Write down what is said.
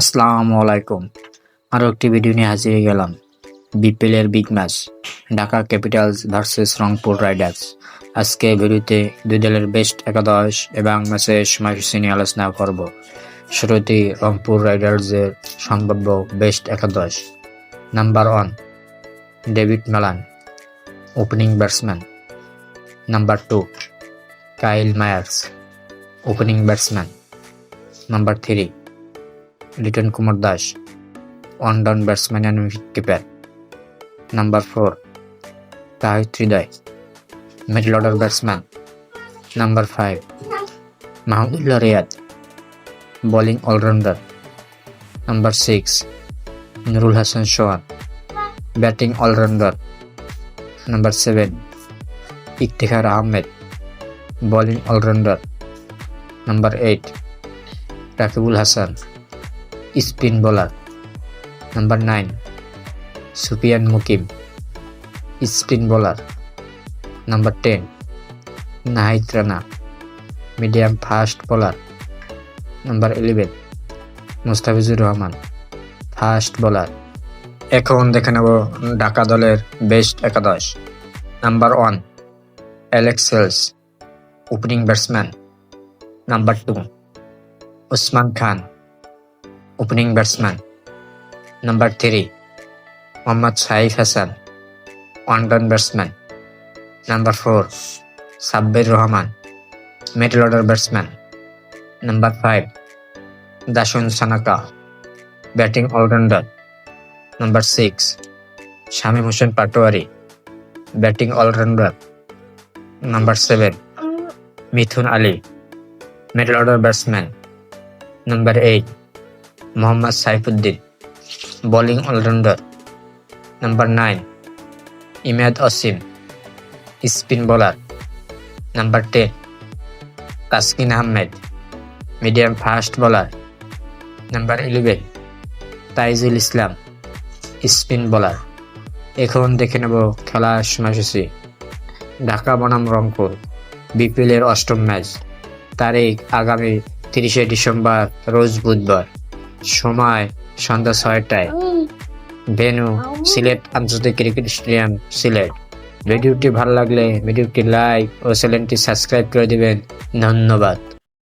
আসসালামু আলাইকুম। আরও একটি ভিডিও নিয়ে হাজির গেলাম। বিপিএলের big match Dhaka Capitals versus Rangpur Riders আজকে ভিডিওতে দুই দলের বেস্ট একাদশ এবং ম্যাচের সময়সূচি নিয়ে আলোচনা করব। শুরুতেই রংপুর রাইডার্সের সম্ভাব্য বেস্ট একাদশ। Number one David Malan opening batsman number two Kyle Mayers opening batsman number three Liton Kumar Das one down batsman and keeper number four Towhid Hridoy middle order batsman number five Mahmudullah Riyad bowling allrounder number six Nurul Hasan Sohan batting allrounder number seven Iftikhar Ahmed bowling allrounder number eight Rakibul Hasan spin bowler. Number nine Sufiyan Muqeem, spin bowler. Number ten, Nahid Rana, medium fast bowler. Number eleven, Mustafizur Rahman, fast bowler. এখন দেখে নেব ঢাকা দলের best একাদশ। Number one Alex Hales opening batsman. Number two Usman Khan opening batsman number three Mohammad Saif Hasan one down batsman number four Sabbir Rahman middle order batsman number five Dasun Shanaka batting allrounder number six Shamim Hossain Patwari batting allrounder number seven Mithun Ali middle order batsman number eight Mohammad Saifuddin, bowling allrounder number nine Imad Wasim, spin bowler number ten, Taskin Ahmed, medium fast bowler number eleven, Taijul Islam, spin bowler. এখন দেখে নেব খেলার সময়সূচি। ঢাকা বনাম রংপুর বিপিএলের অষ্টম match, তারিখ আগামী তিরিশে ডিসেম্বর, রোজ বুধবার। সময় সন্ধ্যা ছয়টায়। ভেনু সিলেট আন্তর্জাতিক ক্রিকেট স্টেডিয়াম সিলেট। ভিডিওটি ভালো লাগলে ভিডিওটি লাইক ও চ্যানেলটি সাবস্ক্রাইব করে দিবেন। ধন্যবাদ।